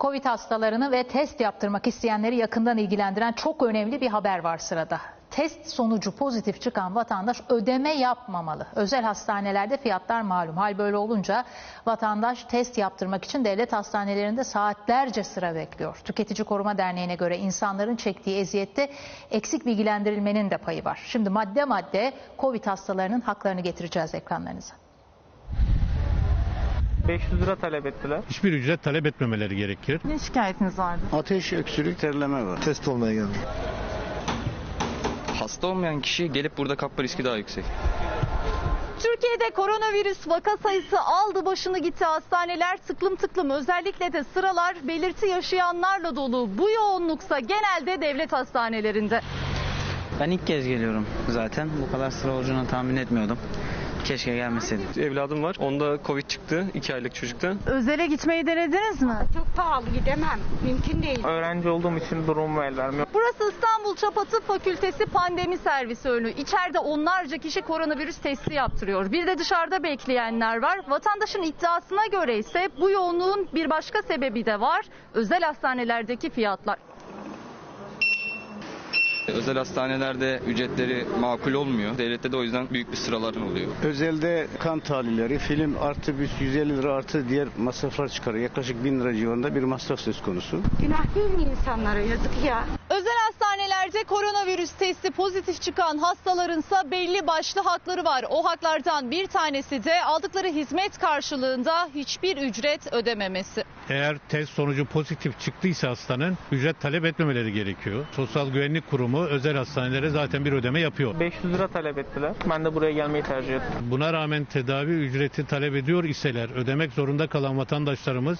Covid hastalarını ve test yaptırmak isteyenleri yakından ilgilendiren çok önemli bir haber var sırada. Test sonucu pozitif çıkan vatandaş ödeme yapmamalı. Özel hastanelerde fiyatlar malum. Hal böyle olunca vatandaş test yaptırmak için devlet hastanelerinde saatlerce sıra bekliyor. Tüketici Koruma Derneği'ne göre insanların çektiği eziyette eksik bilgilendirilmenin de payı var. Şimdi madde madde Covid hastalarının haklarını getireceğiz ekranlarınıza. 500 lira talep ettiler. hiçbir ücret talep etmemeleri gerekir. Ne şikayetiniz vardı? Ateş, öksürük, terleme var. Test olmaya geldim. Hasta olmayan kişi gelip burada kapma riski daha yüksek. Türkiye'de koronavirüs vaka sayısı aldı başını gitti. Hastaneler tıklım tıklım özellikle de sıralar belirti yaşayanlarla dolu. Bu yoğunluksa genelde devlet hastanelerinde. Ben ilk kez geliyorum zaten. Bu kadar sıra olacağını tahmin etmiyordum. Keşke gelmeseydim. Evladım var. Onda Covid çıktı. 2 aylık çocukta. Özele gitmeyi denediniz mi? Çok pahalı gidemem. Mümkün değil. Öğrenci olduğum için durumum el vermiyor. Burası İstanbul Çapa Tıp Fakültesi Pandemi Servisi önü. İçeride onlarca kişi koronavirüs testi yaptırıyor. Bir de dışarıda bekleyenler var. Vatandaşın iddiasına göre ise bu yoğunluğun bir başka sebebi de var. Özel hastanelerdeki fiyatlar. Özel hastanelerde ücretleri makul olmuyor. Devlette de o yüzden büyük bir sıraların oluyor. Özelde kan tahlilleri, film artı bir 150 lira artı diğer masraflar çıkarıyor. Yaklaşık 1000 lira civarında bir masraf söz konusu. Günah değil mi insanlara? Yazık ya. Özel hastanelerde koronavirüs testi pozitif çıkan hastalarınsa belli başlı hakları var. O haklardan bir tanesi de aldıkları hizmet karşılığında hiçbir ücret ödememesi. Eğer test sonucu pozitif çıktıysa hastanın ücret talep etmemeleri gerekiyor. Sosyal Güvenlik Kurumu özel hastanelere zaten bir ödeme yapıyor. 500 lira talep ettiler. Ben de buraya gelmeyi tercih ettim. Buna rağmen tedavi ücreti talep ediyor iseler ödemek zorunda kalan vatandaşlarımız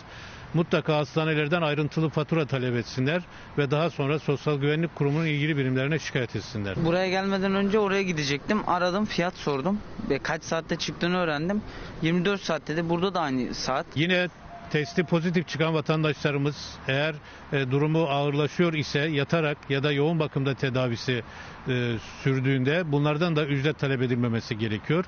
mutlaka hastanelerden ayrıntılı fatura talep etsinler ve daha sonra Sosyal Güvenlik Kurumu'nun ilgili birimlerine şikayet etsinler. Buraya gelmeden önce oraya gidecektim. Aradım, fiyat sordum ve kaç saatte çıktığını öğrendim. 24 saatte de burada da aynı saat. Yine testi pozitif çıkan vatandaşlarımız eğer e, durumu ağırlaşıyor ise yatarak ya da yoğun bakımda tedavisi e, sürdüğünde bunlardan da ücret talep edilmemesi gerekiyor.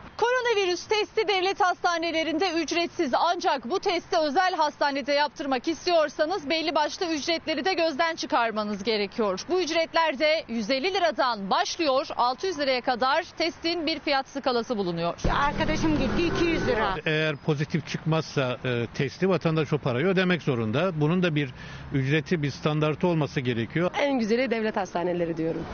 Koronavirüs testi devlet hastanelerinde ücretsiz ancak bu testi özel hastanede yaptırmak istiyorsanız belli başlı ücretleri de gözden çıkarmanız gerekiyor. Bu ücretler de 150 liradan başlıyor 600 liraya kadar testin bir fiyat skalası bulunuyor. Arkadaşım gitti 200 lira. Eğer pozitif çıkmazsa e, testi vatandaş o parayı ödemek zorunda. Bunun da bir ücreti bir standartı olması gerekiyor. En güzeli devlet hastaneleri diyorum.